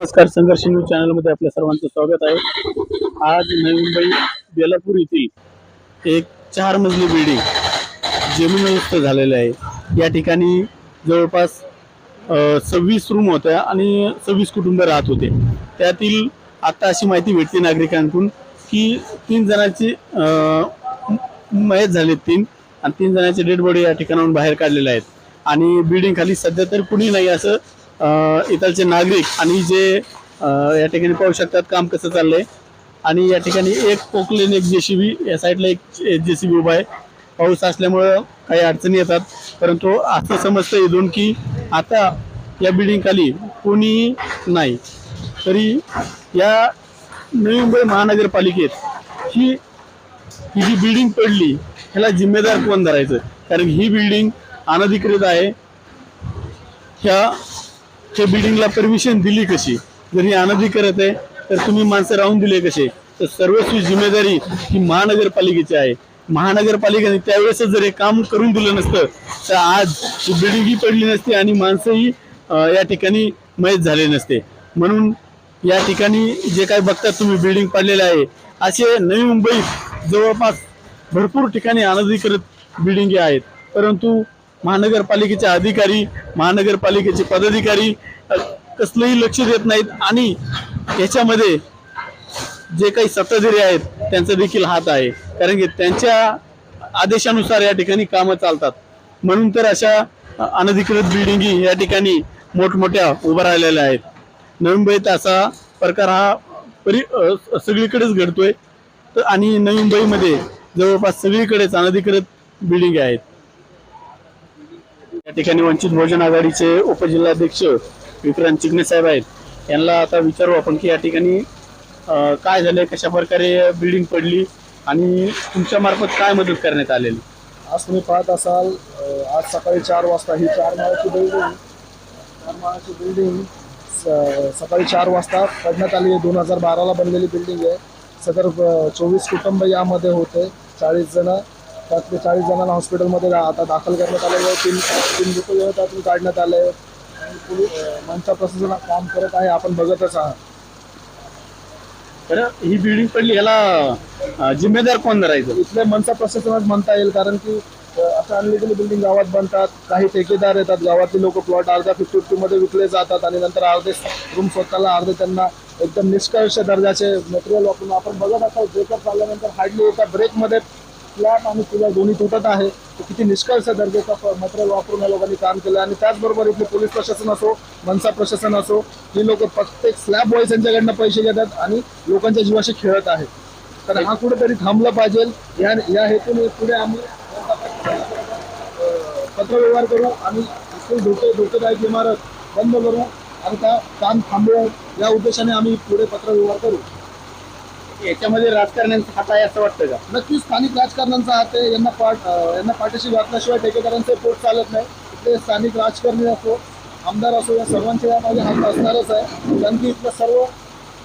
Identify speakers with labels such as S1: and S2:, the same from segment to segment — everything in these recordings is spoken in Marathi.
S1: नमस्कार संघर्ष न्यूज चॅनलमध्ये आपल्या सर्वांचं स्वागत आहे. आज नवी मुंबई बेलापूर येथील एक चार मजली बिल्डिंग जमीनदोस्त झालेलं आहे. या ठिकाणी जवळपास सव्वीस रूम होत्या आणि सव्वीस कुटुंब राहत होते. त्यातील आता अशी माहिती भेटते नागरिकांकडून की तीन जणांची मयत झाले तीन आणि तीन जणांचे डेड बॉडी या ठिकाणाहून बाहेर काढलेले आहेत. आणि बिल्डिंग खाली सध्या तर कुणी नाही असं इथलचे नागरिक आणि जे या ठिकाणी पाहू शकतात काम कसं चाललंय. आणि या ठिकाणी एक पोकलेन एक जेसीबी या साईडला एक जेसीबी उभा आहे. पाऊस असल्यामुळं काही अडचणी येतात. परंतु असं समजतं इथून की आता या बिल्डिंगखाली कोणी नाही. तरी या नवी मुंबई महानगरपालिकेत ही ही जी बिल्डिंग पडली ह्याला जिम्मेदार कोण धरायचं? कारण ही बिल्डिंग अनधिकृत आहे. ह्या त्या बिल्डिंगला परमिशन दिली कशी? जर ही करत आहे तर तुम्ही माणसं राहून दिले कसे? तर सर्वस्वी जिम्मेदारी ही महानगरपालिकेची आहे. महानगरपालिकेने त्यावेळेस जर हे काम करून दिलं नसतं तर आज ही बिल्डिंग ही पडली नसती आणि माणसंही या ठिकाणी मयत झाले नसते. म्हणून या ठिकाणी जे काय बघतात तुम्ही बिल्डिंग पाडलेलं आहे असे नवी मुंबईत जवळपास भरपूर ठिकाणी अनधिकृत बिल्डिंगी आहेत. परंतु महानगरपालिकेचे अधिकारी महानगरपालिकेचे पदाधिकारी कसलंही लक्ष देत नाहीत आणि याच्यामध्ये जे काही सत्ताधारी आहेत त्यांचा देखील हात आहे. कारण की त्यांच्या आदेशानुसार या ठिकाणी कामं चालतात. म्हणून तर अशा अनधिकृत बिल्डिंगी या ठिकाणी मोठमोठ्या उभ्या राहिलेल्या आहेत. नवी मुंबईत असा प्रकार हा परि सगळीकडेच घडतोय. तर आणि नवी मुंबईमध्ये जवळपास सगळीकडेच अनधिकृत बिल्डिंग आहेत. या ठिकाणी वंचित बहुजन आघाडीचे उपजिल्हाध्यक्ष विक्रांत चिकणे साहेब आहेत. यांना आता विचारू आपण की या ठिकाणी काय झालं कशा प्रकारे बिल्डिंग पडली आणि तुमच्या मार्फत काय मदत करण्यात आलेली?
S2: आज तुम्ही पाहत असाल आज सकाळी चार वाजता ही चार माळाची बिल्डिंग चार माळाची बिल्डिंग स- सकाळी चार वाजता पडण्यात आली आहे. दोन हजार बाराला बनलेली बिल्डिंग आहे. सदर चोवीस कुटुंब यामध्ये होते. चाळीस जण. त्यातले चाळीस जणांना हॉस्पिटलमध्ये आता दाखल करण्यात आलेले आहे तीन तीन मृतदेह त्यातून काढण्यात आले आहेत. आणि पोलीस अ, मनपा प्रशासन काम करत आहे. आपण बघतच आहात.
S1: ही बिल्डिंग पडली. याला जिम्मेदार कोण धरायचं?
S2: इथले मनसा प्रशासनात म्हणता येईल. कारण की अशा अनलिगली बिल्डिंग गावात बनतात. काही ठेकेदार येतात. गावातले लोक प्लॉट अर्धा फिफ्टी फिफ्टी मध्ये विकले जातात आणि नंतर अर्धे रूम स्वतःला अर्धे त्यांना एकदम निष्कर्ष दर्जाचे मटेरियल वापरून आपण बघत असाल ब्रेकअप झाल्यानंतर हार्डली एका ब्रेकमध्ये फ्लॅट आणि तुला दोन्ही तुटत आहे. किती निष्कर्ष दर्जाचा मटेरियल वापरून या लोकांनी काम केलं. आणि त्याचबरोबर इथले पोलीस प्रशासन असो मनसा प्रशासन असो ही लोक प्रत्येक स्लॅब बॉईज यांच्याकडनं पैसे घेतात आणि लोकांच्या जीवाशी खेळत आहेत. तर हा कुठेतरी थांबलं पाहिजे. या या हेतून पुढे आम्ही पत्रव्यवहार करू आणि धोके धोकेदायक इमारत बंद करू आणि त्या काम थांबवू. या उद्देशाने आम्ही पुढे पत्रव्यवहार करू.
S1: याच्यामध्ये राजकारण्यांचा हात आहे असं वाटतं का?
S2: नक्कीच स्थानिक राजकारण्यांचा हात आहे. यांना पाठ यांना पाठीशी घातल्याशिवाय ठेकेदारांचे पोट चालत नाही. इथले स्थानिक राजकारणी असो आमदार असो या सर्वांचे यामध्ये हात असणारच आहे. कारण की इथलं सर्व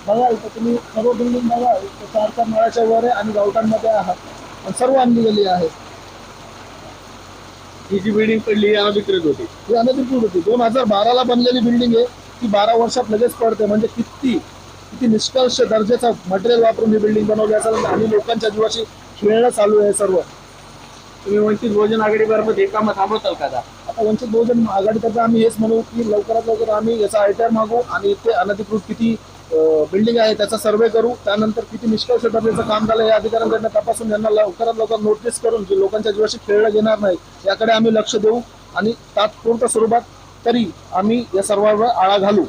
S2: बघा इथं तुम्ही सर्व बिल्डिंग बघा इथं चार चार माळ्याच्या वर आहे आणि गावठांमध्ये आहात. आणि सर्व अनलिगली आहे.
S1: ही जी बिल्डिंग पडली ही अनधिकृत होती.
S2: ही अनधिकृत होती. दोन हजार बाराला बनलेली बिल्डिंग आहे. ती बारा वर्षात लगेच पडते. म्हणजे किती? किती निष्कर्ष दर्जाचा मटेरियल वापरून ही बिल्डिंग बनवली असेल आणि लोकांच्या जीवाशी खेळणं चालू आहे सर्व.
S1: तुम्ही वंचित बहुजन आघाडीबरोबर हे कामं थांबवताल का आता?
S2: आता वंचित बहुजन आघाडीकरता आम्ही हेच म्हणू की लवकरात लवकर आम्ही याचा आयटीआर मागू आणि इथे अनधिकृत किती बिल्डिंग आहे त्याचा सर्वे करू. त्यानंतर किती निष्कर्ष दर्जाचं काम झालं या अधिकाऱ्यांकडनं तपासून यांना लवकरात लवकर नोटीस करून जे लोकांच्या जीवाशी खेळलं घेणार नाही याकडे आम्ही लक्ष देऊ आणि तात्पुरत्या स्वरूपात तरी आम्ही या सर्वांवर आळा घालू.